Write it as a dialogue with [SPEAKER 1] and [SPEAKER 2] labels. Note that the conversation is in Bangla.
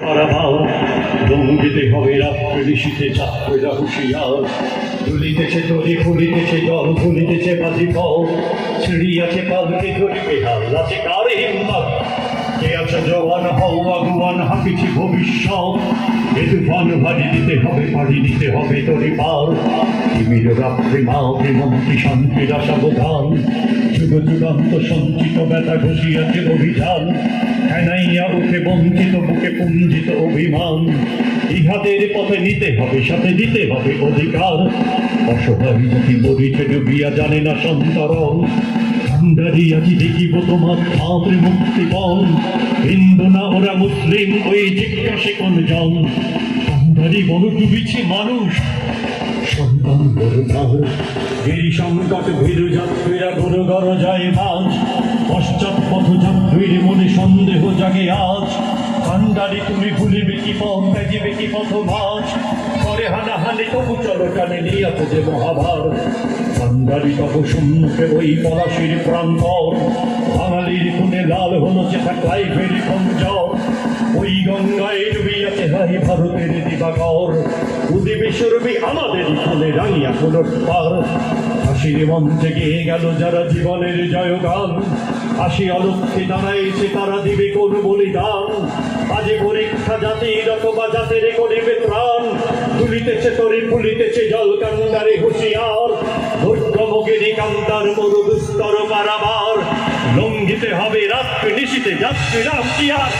[SPEAKER 1] পারাভাও রঙ্গিতে হবে রাত্রে নিশীতে চাত্রেরা হুঁশিয়ার দুলিতেছে তরি ফুলিতেছে জল, ফুলিতেছে বাজি পাও ছিড়িয়াছে পালকে ধরিবে হাল আছে কার হিম্মত কে আছে জওয়ান হও আগুয়ান হাঁপিছি ভবিষ্যৎ। এ তুফান ভারি দিতে হবে পাড়ি দিতে হবে তরি পার। তিমির রাত্রি মা প্রেমন্তি শান্তির সাবধান যুগ যুগান্ত সঞ্চিত ব্যথা ঘষিয়াছে অভিযান। হেনাইয়া উঠে বঞ্চিত, বুকে পুঞ্জিত অভিমান। ইহাদের পথে নিতে হবে, সাথে দিতে হবে অধিকার। অসহায় জাতি মরিতে ডুবিয়া জানে না সন্তরণ। ভান্ডারি আজি দেখিব তোমার মুক্তিপণ হিন্দু না ওরা মুসলিম, ওই জিজ্ঞাসে কোন জন? মানুষ। সন্তান গিরি সংকট ভীর যাত্রীরা গুরু গর যায় মাঝ পশ্চাৎ পথ যাত্রীর জাগে আজ। ভান্ডারি তুমি ভুলিবে কি পথ, ত্যাজিবে কি পথ মাঝ। করে হানাহানি তবু চলো টানে নিয়াতে যে মহাভার। ভান্ডারি তব সম্মুখে ওই পলাশির প্রান্তর। বাঙালির খুনে লাল হলো যেটা ক্লাইভের খঞ্জর। ওই গঙ্গায় ডুবিয়াছে হাই ভারতের দিবাকর। উদিবে সুরবি আমাদের খুলে রাঙিয়া পুনর্বার হাসির মঞ্চে গিয়ে গেল যারা জীবনের জয়গান। হাসি অলক্ষে দাঁড়াইছে তারা দিবে কোন বলিদান। আজে পরীক্ষা জাতির অথবা জাতের করিবে ত্রাণ তুলিতেছে তরি ফুলিতেছে জল কান্দারে হুঁশিয়ার। দুর্গমগিরি কান্দার মরু দুস্তর পারাবার লঙ্ঘিতে হবে রাত্রি নিশিতে যাত্রী রাত্রিয়ার